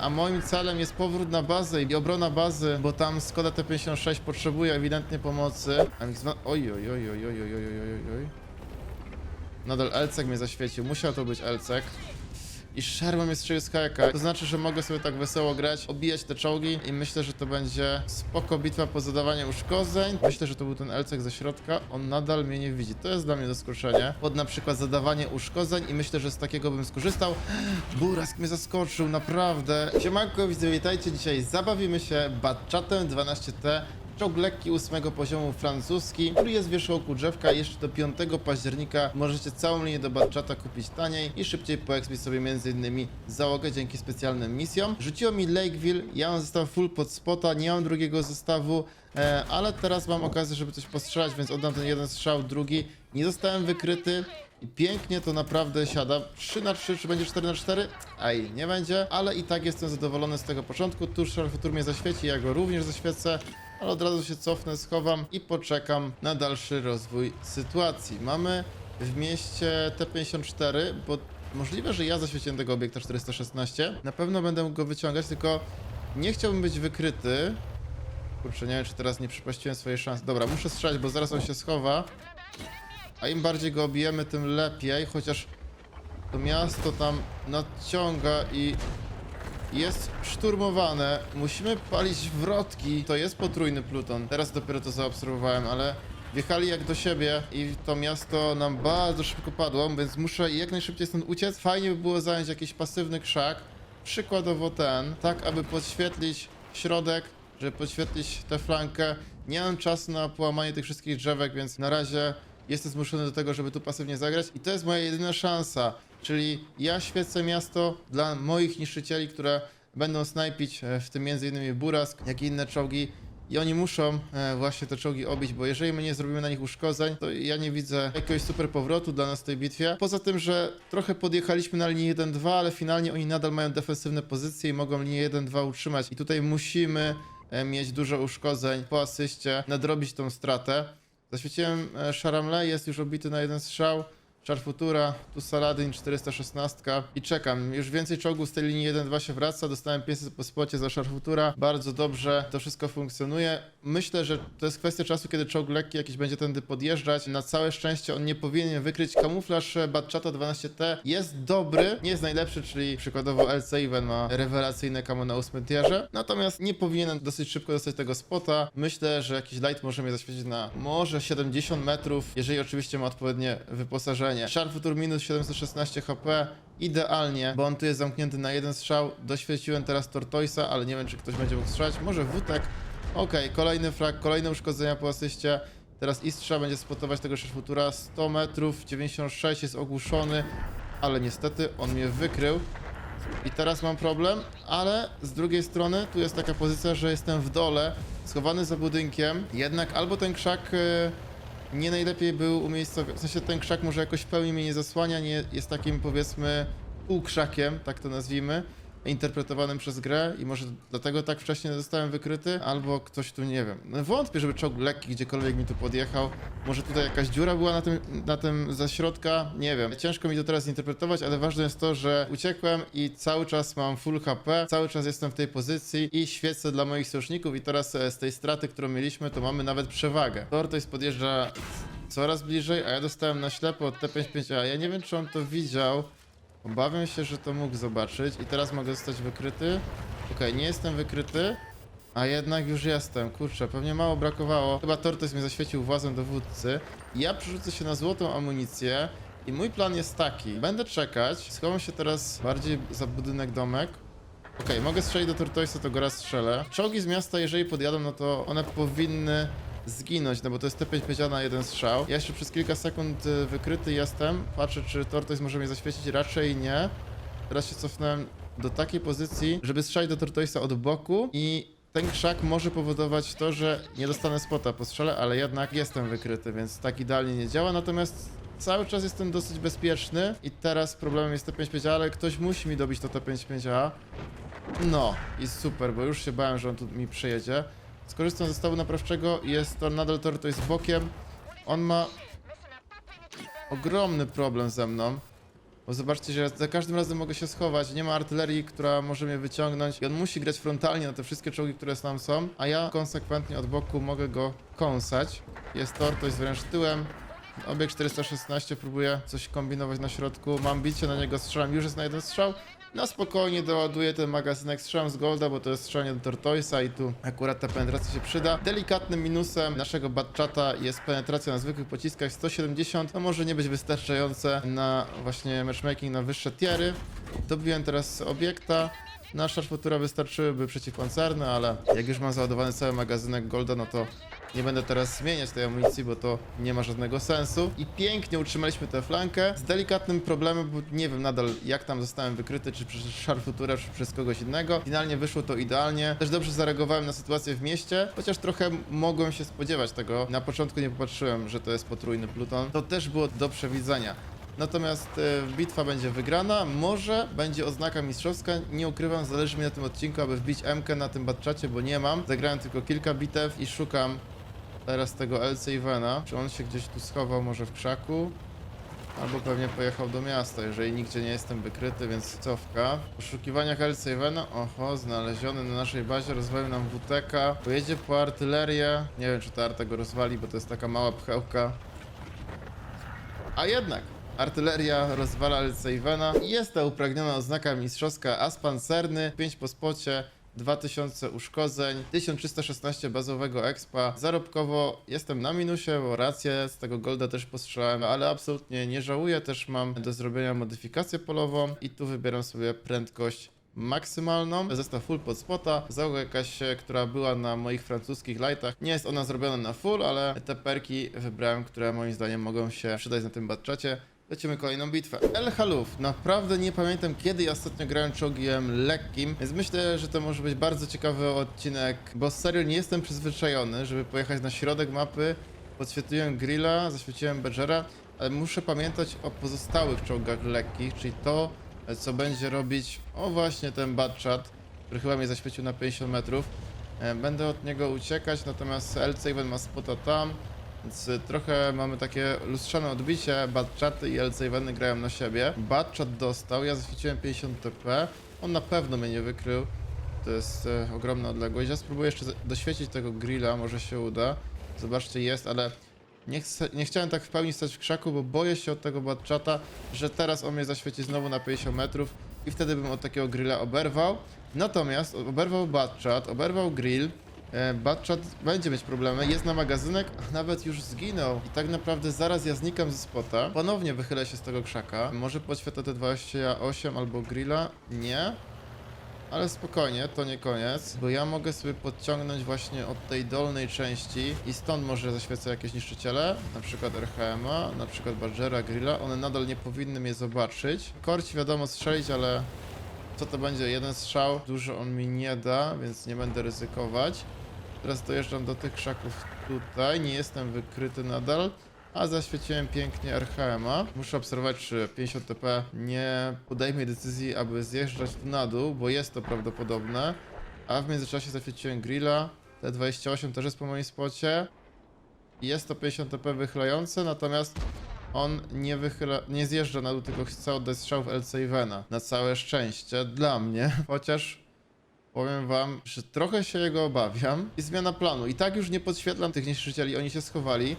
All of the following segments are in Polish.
A moim celem jest powrót na bazę i obrona bazy, bo tam Skoda T56 potrzebuje ewidentnie pomocy. Oj, oj, oj, oj, oj, oj, oj, oj, oj. Nadal Elcek mnie zaświecił, musiał to być Elcek. I Sherman jest z hajka. To znaczy, że mogę sobie tak wesoło grać, obijać te czołgi i myślę, że to będzie spoko bitwa po zadawaniu uszkodzeń. Myślę, że to był ten Elcek ze środka. On nadal mnie nie widzi. To jest dla mnie zaskoczenie. Pod na przykład zadawanie uszkodzeń i myślę, że z takiego bym skorzystał. Burask mnie zaskoczył, naprawdę. Siemanko, widzę, witajcie. Dzisiaj zabawimy się Batchatem 12T. Czołg lekki ósmego poziomu francuski, który jest w wierzchołku drzewka. Jeszcze do 5 października możecie całą linię do Batchata kupić taniej i szybciej poekspić sobie m.in. załogę dzięki specjalnym misjom. Rzuciło mi Lakeville, ja mam zestaw full pod spota, nie mam drugiego zestawu, e, ale teraz mam okazję, żeby coś postrzelać, więc oddam ten jeden strzał, drugi. Nie zostałem wykryty. I pięknie to naprawdę siada. 3 na 3 czy będzie 4 na 4 Aj, nie będzie, ale i tak jestem zadowolony z tego początku. Tu Futur mnie zaświeci, ja go również zaświecę, ale od razu się cofnę, schowam i poczekam na dalszy rozwój sytuacji. Mamy w mieście T54, bo możliwe, że ja zaświeciłem tego obiekta 416. Na pewno będę go wyciągać, tylko nie chciałbym być wykryty. Kurczę, nie wiem, czy teraz nie przypuściłem swojej szansy. Dobra, muszę strzelać, bo zaraz on się schowa. A im bardziej go obijemy, tym lepiej, chociaż to miasto tam nadciąga i jest szturmowane. Musimy palić wrotki. To jest potrójny pluton. Teraz dopiero to zaobserwowałem, ale wjechali jak do siebie i to miasto nam bardzo szybko padło, więc muszę jak najszybciej stąd uciec. Fajnie by było zająć jakiś pasywny krzak, przykładowo ten, tak aby podświetlić środek, żeby podświetlić tę flankę. Nie mam czasu na połamanie tych wszystkich drzewek, więc na razie jestem zmuszony do tego, żeby tu pasywnie zagrać i to jest moja jedyna szansa, czyli ja świecę miasto dla moich niszczycieli, które będą snajpić, e, w tym m.in. Burask, jak i inne czołgi i oni muszą e, właśnie te czołgi obić, bo jeżeli my nie zrobimy na nich uszkodzeń, to ja nie widzę jakiegoś super powrotu dla nas w tej bitwie. Poza tym, że trochę podjechaliśmy na linię 1-2, ale finalnie oni nadal mają defensywne pozycje i mogą linię 1-2 utrzymać i tutaj musimy e, mieć dużo uszkodzeń po asyście, nadrobić tą stratę. Zaświeciłem Sharamle, jest już obity na jeden strzał. Char Futura, tu Saladin 416 i czekam. Już więcej czołgów z tej linii 1-2 się wraca. Dostałem 500 po spocie za Char Futura. Bardzo dobrze to wszystko funkcjonuje. Myślę, że to jest kwestia czasu, kiedy czołg lekki jakiś będzie tędy podjeżdżać. Na całe szczęście on nie powinien wykryć. Kamuflaż e, Batchata 12T jest dobry, nie jest najlepszy, czyli przykładowo LC Even ma rewelacyjne kamo na 8 tierze. Natomiast nie powinien dosyć szybko dostać tego spota. Myślę, że jakiś light może mnie zaświecić na może 70 metrów, jeżeli oczywiście ma odpowiednie wyposażenie. Futur minus 716 HP. Idealnie, bo on tu jest zamknięty na jeden strzał. Doświeciłem teraz Tortoisa, ale nie wiem, czy ktoś będzie mógł strzelać. Może Wutek. Okej, kolejny frag, kolejne uszkodzenia po asyście. Teraz Istrza będzie spotować tego Sharp Futura. 100 metrów, 96 jest ogłuszony, ale niestety on mnie wykrył. I teraz mam problem, ale z drugiej strony tu jest taka pozycja, że jestem w dole, schowany za budynkiem. Jednak albo ten krzak e, nie najlepiej był umiejscowiony, w sensie ten krzak może jakoś w pełni mnie nie zasłania, nie jest takim powiedzmy półkrzakiem, tak to nazwijmy, interpretowanym przez grę i może dlatego tak wcześnie zostałem wykryty, albo ktoś tu, nie wiem, no wątpię, żeby czołg lekki gdziekolwiek mi tu podjechał, może tutaj jakaś dziura była na tym, na tym za środka, nie wiem, ciężko mi to teraz interpretować, ale ważne jest to, że uciekłem i cały czas mam full HP, cały czas jestem w tej pozycji i świecę dla moich sojuszników i teraz e, z tej straty, którą mieliśmy, to mamy nawet przewagę. Tortoise podjeżdża coraz bliżej, a ja dostałem na ślepo od T55A, ja nie wiem, czy on to widział, Obawiam się, że to mógł zobaczyć i teraz mogę zostać wykryty. Okej, nie jestem wykryty, a jednak już jestem. Kurczę, pewnie mało brakowało. Chyba Tortoise mnie zaświecił włazem dowódcy. Ja przerzucę się na złotą amunicję i mój plan jest taki. Będę czekać, schowam się teraz bardziej za budynek domek. Okej, mogę strzelić do Tortoisa, to go raz strzelę. Czołgi z miasta, jeżeli podjadą, no to one powinny zginąć, no bo to jest T5 na jeden strzał. Ja jeszcze przez kilka sekund y, wykryty jestem. Patrzę, czy Tortoise może mnie zaświecić. Raczej nie. Teraz się cofnąłem do takiej pozycji, żeby strzelić do Tortoisa od boku i ten krzak może powodować to, że nie dostanę spota po strzale, ale jednak jestem wykryty, więc tak idealnie nie działa. Natomiast cały czas jestem dosyć bezpieczny i teraz problemem jest T55A, ale ktoś musi mi dobić to T55A. No, i super, bo już się bałem, że on tu mi przejedzie. Skorzystam ze stawu naprawczego, jest to nadal Tortoise bokiem. On ma ogromny problem ze mną. Bo zobaczcie, że za każdym razem mogę się schować, nie ma artylerii, która może mnie wyciągnąć i on musi grać frontalnie na te wszystkie czołgi, które tam są, a ja konsekwentnie od boku mogę go kąsać. Jest tor, to jest wręcz tyłem. Obieg 416 próbuje coś kombinować na środku, mam bicie na niego, strzelam, już jest na jeden strzał. Na spokojnie doładuję ten magazynek, strzelam z Golda, bo to jest strzelanie do Tortoisa i tu akurat ta penetracja się przyda. Delikatnym minusem naszego Batchata jest penetracja na zwykłych pociskach 170, to może nie być wystarczające na właśnie matchmaking na wyższe tiery. Dobiłem teraz obiekta. Na szarfutura wystarczyłyby przeciwpancerne, ale jak już mam załadowany cały magazynek Golda, no to nie będę teraz zmieniać tej amunicji, bo to nie ma żadnego sensu. I pięknie utrzymaliśmy tę flankę z delikatnym problemem, bo nie wiem nadal jak tam zostałem wykryty, czy przez szarfuturę, czy przez kogoś innego. Finalnie wyszło to idealnie. Też dobrze zareagowałem na sytuację w mieście, chociaż trochę mogłem się spodziewać tego. Na początku nie popatrzyłem, że to jest potrójny pluton. To też było do przewidzenia. Natomiast e, bitwa będzie wygrana, może będzie oznaka mistrzowska, nie ukrywam, zależy mi na tym odcinku, aby wbić MK na tym batczacie, bo nie mam. Zagrałem tylko kilka bitew i szukam teraz tego LC Ivana. Czy on się gdzieś tu schował, może w krzaku? Albo pewnie pojechał do miasta, jeżeli nigdzie nie jestem wykryty, więc cofka. W poszukiwaniach LC Ivana, oho, znaleziony na naszej bazie, rozwalił nam WTK. Pojedzie po artylerię, nie wiem czy ta arta go rozwali, bo to jest taka mała pchełka. A jednak! Artyleria rozwala Ivana. Jest ta upragniona oznaka mistrzowska as pancerny, 5 po spocie, 2000 uszkodzeń, 1316 bazowego expa. Zarobkowo jestem na minusie, bo rację z tego golda też postrzelałem, ale absolutnie nie żałuję. Też mam do zrobienia modyfikację polową i tu wybieram sobie prędkość maksymalną, zestaw full pod spota, załoga jakaś, która była na moich francuskich lightach. Nie jest ona zrobiona na full, ale te perki wybrałem, które moim zdaniem mogą się przydać na tym batczacie. Lecimy kolejną bitwę. El Haluf. Naprawdę nie pamiętam kiedy ja ostatnio grałem czołgiem lekkim, więc myślę, że to może być bardzo ciekawy odcinek, bo serio nie jestem przyzwyczajony, żeby pojechać na środek mapy. Podświetliłem grilla, zaświeciłem Badgera, ale muszę pamiętać o pozostałych czołgach lekkich, czyli to, co będzie robić, o właśnie ten Batchat, który chyba mnie zaświecił na 50 metrów. E, Będę od niego uciekać, natomiast LC1 ma spota tam, więc y, trochę mamy takie lustrzane odbicie, Batchaty i LC1 grają na siebie. Batchat dostał, ja zaświeciłem 50 TP, on na pewno mnie nie wykrył. To jest e, ogromna odległość. Ja spróbuję jeszcze doświecić tego grilla, może się uda. Zobaczcie, jest, ale nie, chcę, nie chciałem tak w pełni stać w krzaku, bo boję się od tego Batchata, że teraz on mnie zaświeci znowu na 50 metrów i wtedy bym od takiego grilla oberwał. Natomiast oberwał Batchat, oberwał grill, Batchat będzie mieć problemy, jest na magazynek, a nawet już zginął. I tak naprawdę zaraz ja znikam ze spota. Ponownie wychylę się z tego krzaka. Może podświetlę te 28 albo grilla? Nie. Ale spokojnie, to nie koniec, bo ja mogę sobie podciągnąć właśnie od tej dolnej części i stąd może zaświecę jakieś niszczyciele, na przykład RHM-a, na przykład Badgera, Grilla, one nadal nie powinny mnie zobaczyć. Korci wiadomo strzelić, ale co to będzie? Jeden strzał, dużo on mi nie da, więc nie będę ryzykować. Teraz dojeżdżam do tych krzaków tutaj, nie jestem wykryty nadal, a zaświeciłem pięknie RHM-a. Muszę obserwować, czy 50 TP nie podejmie decyzji, aby zjeżdżać tu na dół, bo jest to prawdopodobne. A w międzyczasie zaświeciłem grilla, T28 też jest po moim spocie. Jest to 50 TP wychylające, natomiast on nie wychyla, nie zjeżdża na dół, tylko chce oddać strzał w LC Ivana. Na całe szczęście dla mnie, chociaż powiem wam, że trochę się jego obawiam. I zmiana planu. I tak już nie podświetlam tych niszczycieli, oni się schowali.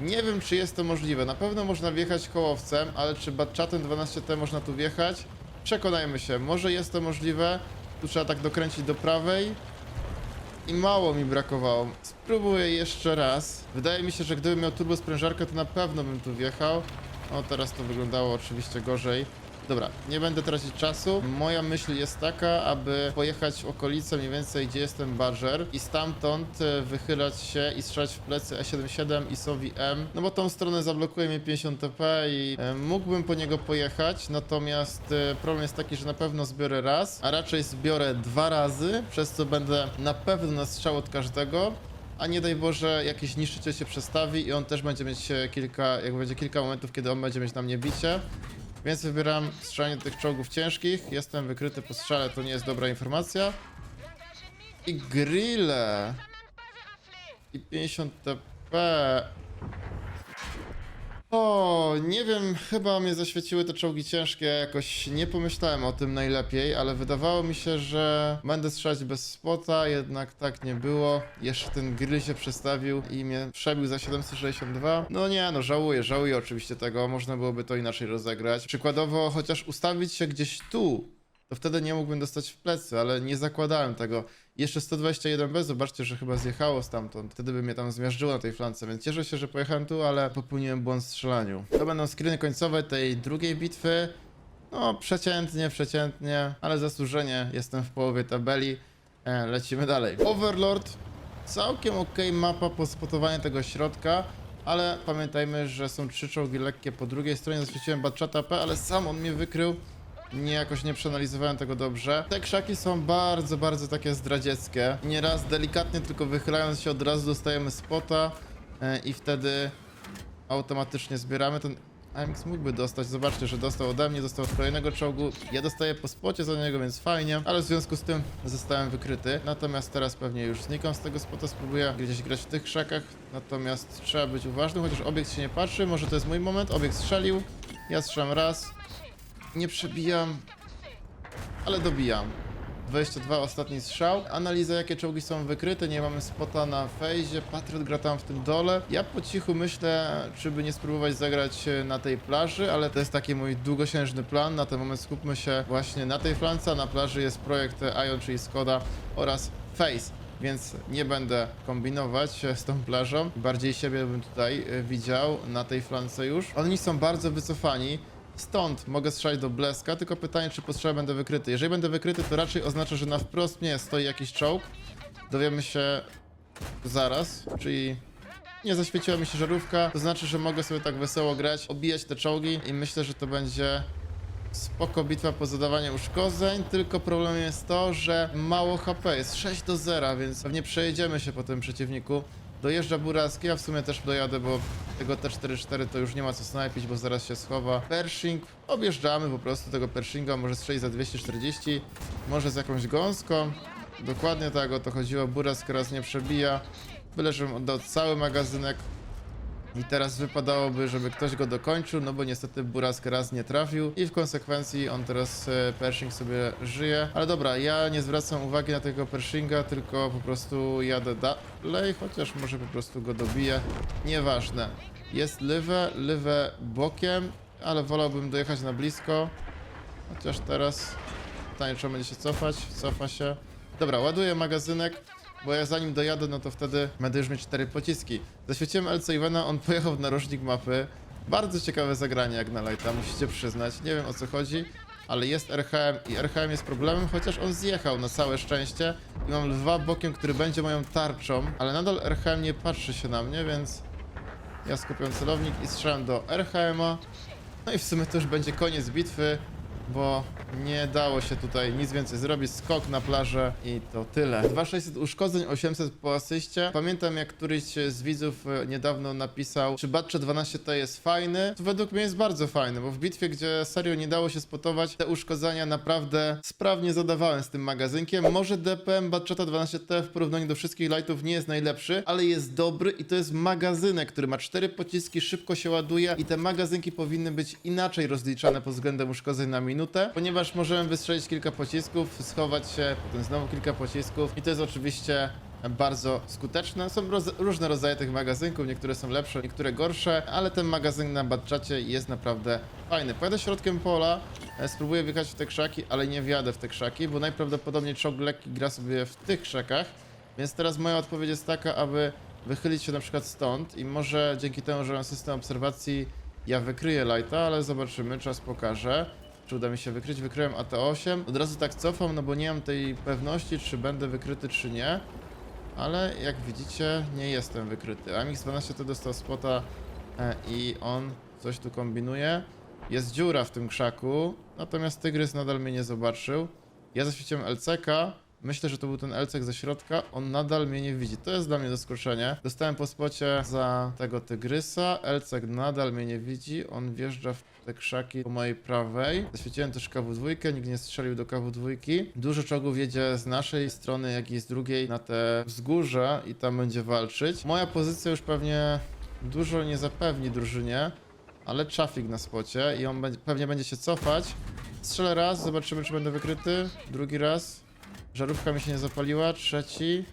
Nie wiem, czy jest to możliwe. Na pewno można wjechać kołowcem, ale czy Batchatem 12T można tu wjechać? Przekonajmy się, może jest to możliwe. Tu trzeba tak dokręcić do prawej. I mało mi brakowało. Spróbuję jeszcze raz. Wydaje mi się, że gdybym miał turbo sprężarkę, to na pewno bym tu wjechał. O, teraz to wyglądało oczywiście gorzej. Dobra, nie będę tracić czasu. Moja myśl jest taka, aby pojechać w okolice mniej więcej, gdzie jest ten Badger i stamtąd e, wychylać się i strzelać w plecy E77 i Sowi M. No bo tą stronę zablokuje mnie 50 TP i e, mógłbym po niego pojechać, natomiast e, problem jest taki, że na pewno zbiorę raz, a raczej zbiorę dwa razy, przez co będę na pewno na strzał od każdego a nie daj Boże jakiś niszczyciel się przestawi i on też będzie mieć e, kilka, jak będzie kilka momentów, kiedy on będzie mieć na mnie bicie. Więc wybieram strzelanie tych czołgów ciężkich. Jestem wykryty po strzale, to nie jest dobra informacja. I grille. I 50 TP. O, nie wiem, chyba mnie zaświeciły te czołgi ciężkie, jakoś nie pomyślałem o tym najlepiej, ale wydawało mi się, że będę strzelać bez spota, jednak tak nie było. Jeszcze ten grill się przestawił i mnie przebił za 762. No nie, no żałuję, żałuję oczywiście tego, można byłoby to inaczej rozegrać. Przykładowo, chociaż ustawić się gdzieś tu, to wtedy nie mógłbym dostać w plecy, ale nie zakładałem tego. Jeszcze 121B, zobaczcie, że chyba zjechało stamtąd. Wtedy by mnie tam zmiażdżyło na tej flance, więc cieszę się, że pojechałem tu, ale popełniłem błąd w strzelaniu. To będą screeny końcowe tej drugiej bitwy. No, przeciętnie, przeciętnie, ale zasłużenie jestem w połowie tabeli. E, lecimy dalej. Overlord, całkiem ok mapa po spotowaniu tego środka, ale pamiętajmy, że są trzy czołgi lekkie po drugiej stronie. Zaświeciłem Batchata P, ale sam on mnie wykrył. Nie, jakoś nie przeanalizowałem tego dobrze. Te krzaki są bardzo, bardzo takie zdradzieckie. Nieraz delikatnie, tylko wychylając się od razu dostajemy spota e, i wtedy automatycznie zbieramy ten... AMX mógłby dostać, zobaczcie, że dostał ode mnie, dostał od kolejnego czołgu. Ja dostaję po spocie za niego, więc fajnie, ale w związku z tym zostałem wykryty. Natomiast teraz pewnie już znikam z tego spota, spróbuję gdzieś grać w tych krzakach. Natomiast trzeba być uważnym, chociaż obiekt się nie patrzy, może to jest mój moment. Obiekt strzelił, ja strzelam raz, nie przebijam, ale dobijam. 22 ostatni strzał. Analiza jakie czołgi są wykryte, nie mamy spota na fejzie, Patriot gra tam w tym dole. Ja po cichu myślę, czy by nie spróbować zagrać na tej plaży, ale to jest taki mój długosiężny plan. Na ten moment skupmy się właśnie na tej flance, na plaży jest projekt Ion, czyli Skoda oraz Face. Więc nie będę kombinować z tą plażą. Bardziej siebie bym tutaj e, widział na tej flance już. Oni są bardzo wycofani. Stąd mogę strzelać do bleska, tylko pytanie, czy po strzale będę wykryty. Jeżeli będę wykryty, to raczej oznacza, że na wprost mnie stoi jakiś czołg. Dowiemy się zaraz, czyli nie zaświeciła mi się żarówka, to znaczy, że mogę sobie tak wesoło grać, obijać te czołgi i myślę, że to będzie spoko bitwa po zadawaniu uszkodzeń, tylko problemem jest to, że mało HP, jest 6 do 0, więc pewnie przejedziemy się po tym przeciwniku. Dojeżdża Buraski, a w sumie też dojadę, bo tego T44 to już nie ma co snajpić, bo zaraz się schowa. Pershing, objeżdżamy po prostu tego Pershinga, może strzelić za 240, może z jakąś gąską. Dokładnie tak o to chodziło, Burask raz nie przebija. Byle, żebym oddał cały magazynek. I teraz wypadałoby, żeby ktoś go dokończył, no bo niestety Burask raz nie trafił i w konsekwencji on teraz e, Pershing sobie żyje. Ale dobra, ja nie zwracam uwagi na tego Pershinga, tylko po prostu jadę dalej, chociaż może po prostu go dobiję. Nieważne. Jest Lywę, Lywę bokiem, ale wolałbym dojechać na blisko. Chociaż teraz pytanie, czy on będzie się cofać. Cofa się. Dobra, ładuję magazynek. Bo ja zanim dojadę, no to wtedy będę już mieć cztery pociski. Zaświeciłem LC Ivana, on pojechał w narożnik mapy. Bardzo ciekawe zagranie jak na lighta, musicie przyznać. Nie wiem o co chodzi, ale jest RHM i RHM jest problemem, chociaż on zjechał na całe szczęście. I mam lwa bokiem, który będzie moją tarczą, ale nadal RHM nie patrzy się na mnie, więc ja skupiam celownik i strzelam do RHM-a. No i w sumie to już będzie koniec bitwy, bo nie dało się tutaj nic więcej zrobić. Skok na plażę i to tyle. 2600 uszkodzeń, 800 po asyście. Pamiętam jak któryś z widzów e, niedawno napisał, czy Batcze 12T jest fajny. To według mnie jest bardzo fajny, bo w bitwie, gdzie serio nie dało się spotować, te uszkodzenia naprawdę sprawnie zadawałem z tym magazynkiem. Może DPM Batcheta 12T w porównaniu do wszystkich lightów nie jest najlepszy, ale jest dobry i to jest magazynek, który ma cztery pociski, szybko się ładuje i te magazynki powinny być inaczej rozliczane pod względem uszkodzeń na minutę, ponieważ możemy wystrzelić kilka pocisków, schować się, potem znowu kilka pocisków i to jest oczywiście bardzo skuteczne. Są roz różne rodzaje tych magazynków, niektóre są lepsze, niektóre gorsze, ale ten magazyn na Batchacie jest naprawdę fajny. Pojadę środkiem pola, e, spróbuję wjechać w te krzaki, ale nie wjadę w te krzaki, bo najprawdopodobniej czołg lekki gra sobie w tych krzakach, więc teraz moja odpowiedź jest taka, aby wychylić się na przykład stąd i może dzięki temu, że mam system obserwacji, ja wykryję lighta, ale zobaczymy, czas pokaże. Czy uda mi się wykryć? Wykryłem AT8. Od razu tak cofam, no bo nie mam tej pewności, czy będę wykryty, czy nie. Ale jak widzicie, nie jestem wykryty. AMX-12 to dostał spota e, i on coś tu kombinuje. Jest dziura w tym krzaku, natomiast tygrys nadal mnie nie zobaczył. Ja zaświeciłem LCK. Myślę, że to był ten LCK ze środka. On nadal mnie nie widzi. To jest dla mnie zaskoczenie. Dostałem po spocie za tego tygrysa. LCK nadal mnie nie widzi. On wjeżdża w te krzaki po mojej prawej. Zaświeciłem też KW2, nikt nie strzelił do KW2. Dużo czołgów jedzie z naszej strony, jak i z drugiej na te wzgórza i tam będzie walczyć. Moja pozycja już pewnie dużo nie zapewni drużynie, ale trafik na spocie i on pewnie będzie się cofać. Strzelę raz, zobaczymy czy będę wykryty. Drugi raz. Żarówka mi się nie zapaliła. Trzeci.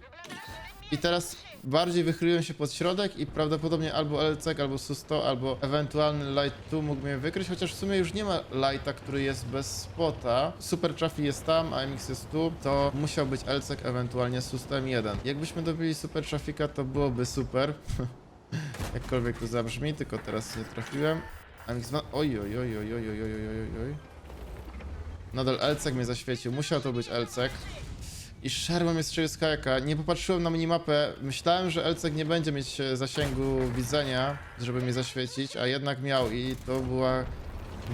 I teraz bardziej wychyliłem się pod środek i prawdopodobnie albo LC, albo Susto, albo ewentualny Light tu mógł mnie wykryć, chociaż w sumie już nie ma Lighta, który jest bez spota. Super Traffic jest tam, a MX jest tu, to musiał być LC, ewentualnie Sustem 1. Jakbyśmy dobili Super Traffica, to byłoby super. Jakkolwiek to zabrzmi, tylko teraz nie trafiłem. MX2... Oj, oj, oj, oj, oj, oj, oj, oj, oj, oj. Nadal Elcek mnie zaświecił, musiał to być Elcek. I Sherman mnie strzelił z kajaka. Nie popatrzyłem na minimapę. Myślałem, że Elcek nie będzie mieć e, zasięgu widzenia, żeby mnie zaświecić, a jednak miał i to była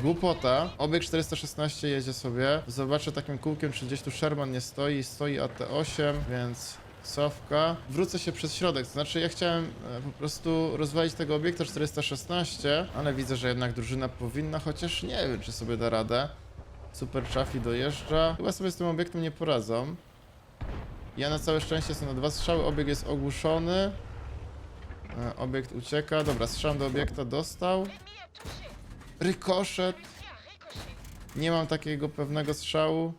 głupota. Obieg 416 jedzie sobie. Zobaczę takim kółkiem, czy gdzieś tu Sherman nie stoi. Stoi AT8, więc cofka. Wrócę się przez środek, to znaczy ja chciałem e, po prostu rozwalić tego obiekta 416, ale widzę, że jednak drużyna powinna, chociaż nie wiem, czy sobie da radę. Super Chaffee dojeżdża. Chyba sobie z tym obiektem nie poradzą. Ja na całe szczęście jestem na dwa strzały, obieg jest ogłuszony. E, Obiekt ucieka. Dobra, strzał do obiekta dostał. Rykoszet. Nie mam takiego pewnego strzału.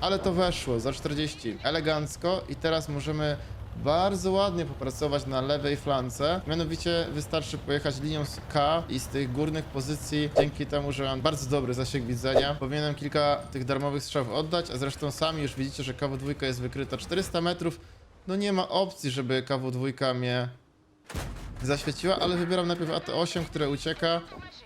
Ale to weszło za 40. Elegancko i teraz możemy bardzo ładnie popracować na lewej flance. Mianowicie wystarczy pojechać linią z K i z tych górnych pozycji, dzięki temu, że mam bardzo dobry zasięg widzenia, powinienem kilka tych darmowych strzałów oddać, a zresztą sami już widzicie, że KW2 jest wykryta 400 metrów. No nie ma opcji, żeby KW2 mnie zaświeciła, ale wybieram najpierw AT8, które ucieka,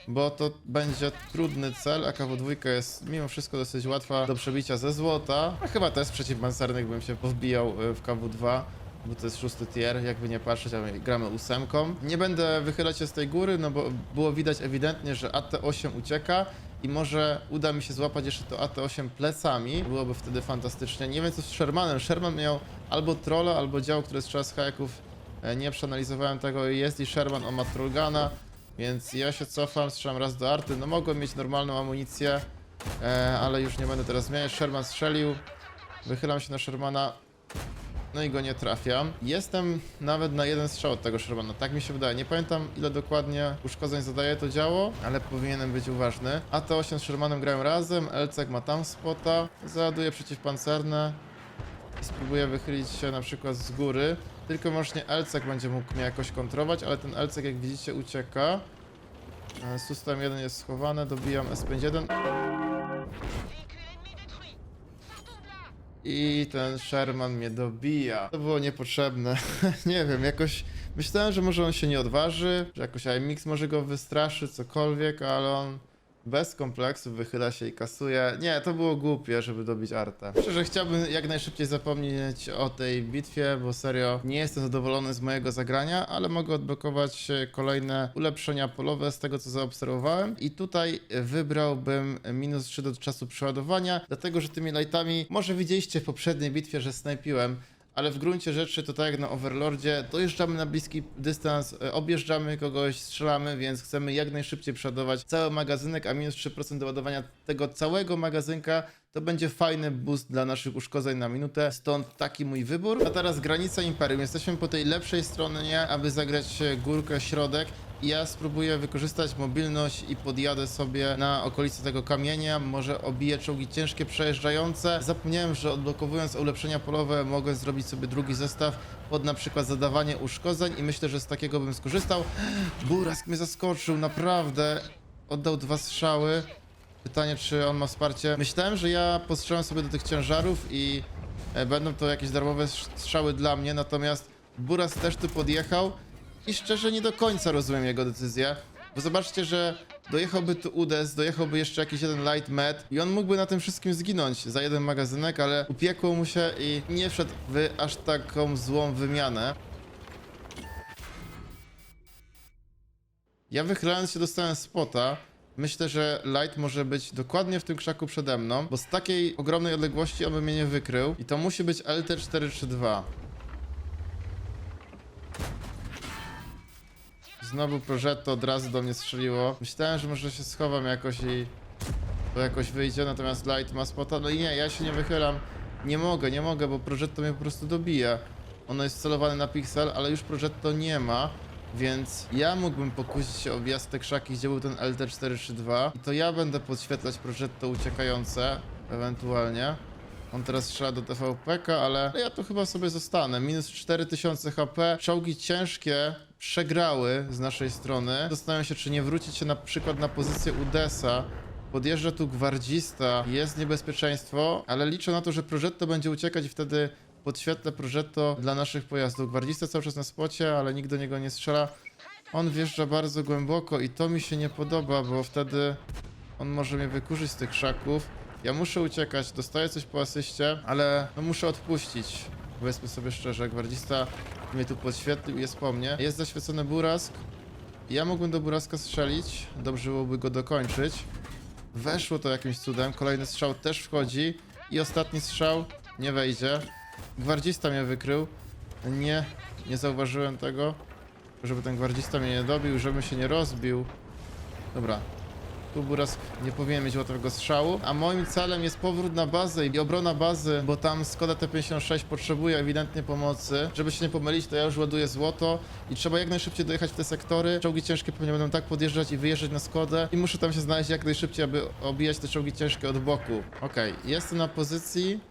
bo to będzie trudny cel, a KW2 jest mimo wszystko dosyć łatwa do przebicia ze złota, a chyba też przeciwpancernych bym się powbijał y, w KW2. Bo to jest szósty tier, jakby nie patrzeć, a my gramy ósemką. Nie będę wychylać się z tej góry, no bo było widać ewidentnie, że AT8 ucieka i może uda mi się złapać jeszcze to AT8 plecami. Byłoby wtedy fantastycznie. Nie wiem co z Shermanem. Sherman miał albo trolla, albo dział, który strzela z hajaków. E, Nie przeanalizowałem tego. Jest i Sherman, on ma trollgana, więc ja się cofam, strzelam raz do arty. No mogłem mieć normalną amunicję, e, ale już nie będę teraz zmieniać. Sherman strzelił. Wychylam się na Shermana. No i go nie trafiam. Jestem nawet na jeden strzał od tego Shermana, tak mi się wydaje. Nie pamiętam ile dokładnie uszkodzeń zadaje to działo, ale powinienem być uważny. AT8 z Shermanem grają razem, Elcek ma tam spota, załaduje przeciwpancerne i spróbuję wychylić się na przykład z góry. Tylko właśnie Elcek będzie mógł mnie jakoś kontrować, ale ten Elcek jak widzicie ucieka. E, System 1 jest schowany, dobijam S51. I ten Sherman mnie dobija. To było niepotrzebne. nie wiem, jakoś myślałem, że może on się nie odważy, że jakoś IMX może go wystraszy, cokolwiek, ale on bez kompleksów wychyla się i kasuje. Nie, to było głupie, żeby dobić Artę. Szczerze, chciałbym jak najszybciej zapomnieć o tej bitwie, bo serio nie jestem zadowolony z mojego zagrania, ale mogę odblokować e, kolejne ulepszenia polowe z tego, co zaobserwowałem. I tutaj wybrałbym minus 3 do czasu przeładowania, dlatego że tymi lightami, może widzieliście w poprzedniej bitwie, że snajpiłem, ale w gruncie rzeczy to tak jak na Overlordzie, dojeżdżamy na bliski dystans, e, objeżdżamy kogoś, strzelamy, więc chcemy jak najszybciej przeładować cały magazynek, a minus 3% do ładowania tego całego magazynka to będzie fajny boost dla naszych uszkodzeń na minutę, stąd taki mój wybór. A teraz granica Imperium, jesteśmy po tej lepszej stronie, aby zagrać górkę, środek. Ja spróbuję wykorzystać mobilność i podjadę sobie na okolicy tego kamienia, może obiję czołgi ciężkie przejeżdżające. Zapomniałem, że odblokowując ulepszenia polowe mogę zrobić sobie drugi zestaw pod na przykład zadawanie uszkodzeń i myślę, że z takiego bym skorzystał. Burask mnie zaskoczył, naprawdę. Oddał dwa strzały. Pytanie, czy on ma wsparcie. Myślałem, że ja postrzelam sobie do tych ciężarów i e, będą to jakieś darmowe strzały dla mnie, natomiast Buras też tu podjechał i szczerze nie do końca rozumiem jego decyzję. Bo zobaczcie, że dojechałby tu Udes, dojechałby jeszcze jakiś jeden light med i on mógłby na tym wszystkim zginąć za jeden magazynek, ale upiekło mu się i nie wszedł w aż taką złą wymianę. Ja wychylając się dostałem spota. Myślę, że Light może być dokładnie w tym krzaku przede mną, bo z takiej ogromnej odległości on by mnie nie wykrył. I to musi być LT432. Znowu Progetto od razu do mnie strzeliło. Myślałem, że może się schowam jakoś i to jakoś wyjdzie, natomiast Light ma spota. No i nie, ja się nie wychylam. Nie mogę, nie mogę, bo Progetto mnie po prostu dobija. Ono jest celowane na pixel, ale już Progetto nie ma. Więc ja mógłbym pokusić się o wjazd te krzaki, gdzie był ten LT432 i to ja będę podświetlać progetto uciekające, ewentualnie. On teraz strzela do TVP-ka, ale ja tu chyba sobie zostanę. Minus 4000 HP. Czołgi ciężkie przegrały z naszej strony. Zastanawiam się, czy nie wrócić się na przykład na pozycję Udesa. Podjeżdża tu gwardzista, jest niebezpieczeństwo, ale liczę na to, że Progetto będzie uciekać i wtedy podświetlę Progetto dla naszych pojazdów. Gwardzista cały czas na spocie, ale nikt do niego nie strzela. On wjeżdża bardzo głęboko i to mi się nie podoba, bo wtedy on może mnie wykurzyć z tych krzaków. Ja muszę uciekać, dostaję coś po asyście, ale no muszę odpuścić. Powiedzmy sobie szczerze, gwardzista mnie tu podświetlił jest po mnie. Jest zaświecony burask. Ja mógłbym do buraska strzelić, dobrze byłoby go dokończyć. Weszło to jakimś cudem, kolejny strzał też wchodzi i ostatni strzał nie wejdzie. Gwardzista mnie wykrył. Nie, nie zauważyłem tego, żeby ten gwardzista mnie nie dobił, żebym się nie rozbił. Dobra, tu Burask nie powinien mieć łatwego strzału, a moim celem jest powrót na bazę i obrona bazy, bo tam Skoda T56 potrzebuje ewidentnie pomocy. Żeby się nie pomylić, to ja już ładuję złoto i trzeba jak najszybciej dojechać w te sektory. Czołgi ciężkie pewnie będą tak podjeżdżać i wyjeżdżać na Skodę i muszę tam się znaleźć jak najszybciej, aby obijać te czołgi ciężkie od boku. Okej, jestem na pozycji.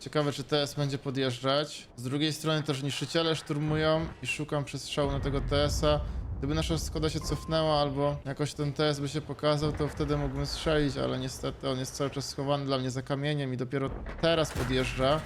Ciekawe, czy TS będzie podjeżdżać. Z drugiej strony też niszczyciele szturmują i szukam przestrzału na tego TS-a. Gdyby nasza Skoda się cofnęła albo jakoś ten TS by się pokazał, to wtedy mógłbym strzelić, ale niestety on jest cały czas schowany dla mnie za kamieniem i dopiero teraz podjeżdża.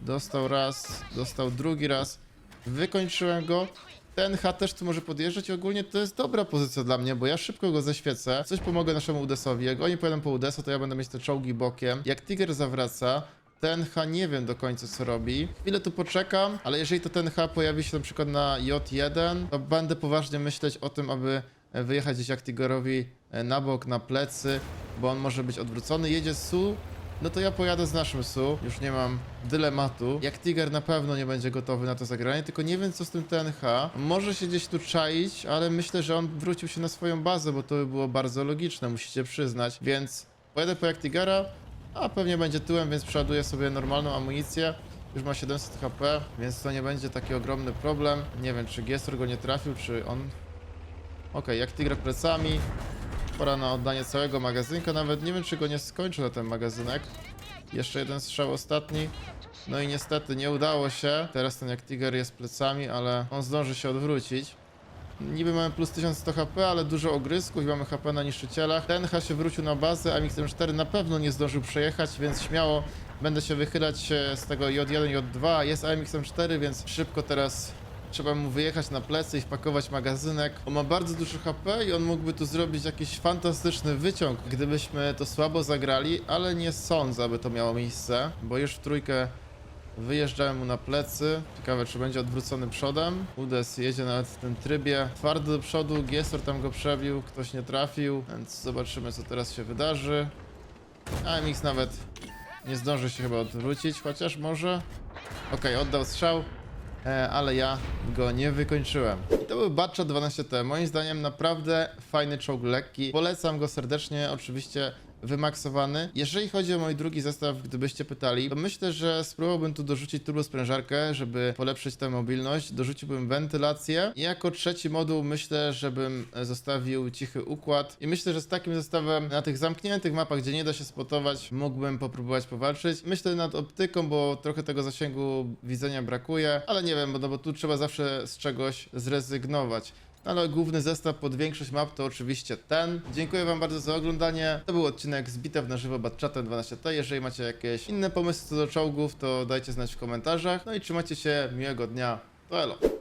Dostał raz, dostał drugi raz. Wykończyłem go. Ten H też tu może podjeżdżać i ogólnie to jest dobra pozycja dla mnie, bo ja szybko go zaświecę, coś pomogę naszemu Udesowi. Jak oni pojadą po Udesa, to ja będę mieć te czołgi bokiem. Jak Tiger zawraca, ten H nie wiem do końca co robi. Chwilę tu poczekam, ale jeżeli to ten H pojawi się na przykład na J1, to będę poważnie myśleć o tym, aby wyjechać gdzieś jak Tigerowi e, na bok, na plecy, bo on może być odwrócony. Jedzie Su, no to ja pojadę z naszym Su, już nie mam dylematu. Jak Tiger na pewno nie będzie gotowy na to zagranie, tylko nie wiem co z tym TNH. Może się gdzieś tu czaić, ale myślę, że on wrócił się na swoją bazę, bo to by było bardzo logiczne, musicie przyznać. Więc pojadę po jak Tigera, a pewnie będzie tyłem, więc przeładuję sobie normalną amunicję. Już ma 700 HP, więc to nie będzie taki ogromny problem. Nie wiem, czy Gestor go nie trafił, czy on... Okej, jak Tigra plecami. Pora na oddanie całego magazynka. Nawet nie wiem, czy go nie skończę na ten magazynek. Jeszcze jeden strzał ostatni. No i niestety nie udało się. Teraz ten jak Tiger jest plecami, ale on zdąży się odwrócić. Niby mamy plus 1100 HP, ale dużo ogrysków i mamy HP na niszczycielach. Ten H się wrócił na bazę, a MX-4 na pewno nie zdążył przejechać, więc śmiało będę się wychylać e, z tego J1, J2. Jest AMX-4, więc szybko teraz trzeba mu wyjechać na plecy i wpakować magazynek. On ma bardzo dużo HP i on mógłby tu zrobić jakiś fantastyczny wyciąg, gdybyśmy to słabo zagrali, ale nie sądzę, aby to miało miejsce, bo już w trójkę Wyjeżdżałem mu na plecy. Ciekawe, czy będzie odwrócony przodem. Udes jedzie nawet w tym trybie. Twardy do przodu, Giesor tam go przebił, ktoś nie trafił, więc zobaczymy, co teraz się wydarzy. AMX nawet nie zdąży się chyba odwrócić, chociaż może. Okej, oddał strzał, e, ale ja go nie wykończyłem. I to był Batcha 12T. Moim zdaniem naprawdę fajny czołg lekki. Polecam go serdecznie, oczywiście wymaksowany. Jeżeli chodzi o mój drugi zestaw, gdybyście pytali, to myślę, że spróbowałbym tu dorzucić turbosprężarkę, żeby polepszyć tę mobilność. Dorzuciłbym wentylację. I jako trzeci moduł myślę, żebym zostawił cichy układ. I myślę, że z takim zestawem na tych zamkniętych mapach, gdzie nie da się spotować, mógłbym popróbować powalczyć. Myślę nad optyką, bo trochę tego zasięgu widzenia brakuje, ale nie wiem, bo, no, bo tu trzeba zawsze z czegoś zrezygnować. Ale główny zestaw pod większość map to oczywiście ten. Dziękuję Wam bardzo za oglądanie. To był odcinek z bitew na żywo Batchatem 12T. Jeżeli macie jakieś inne pomysły co do czołgów, to dajcie znać w komentarzach. No i trzymajcie się, miłego dnia. To elo.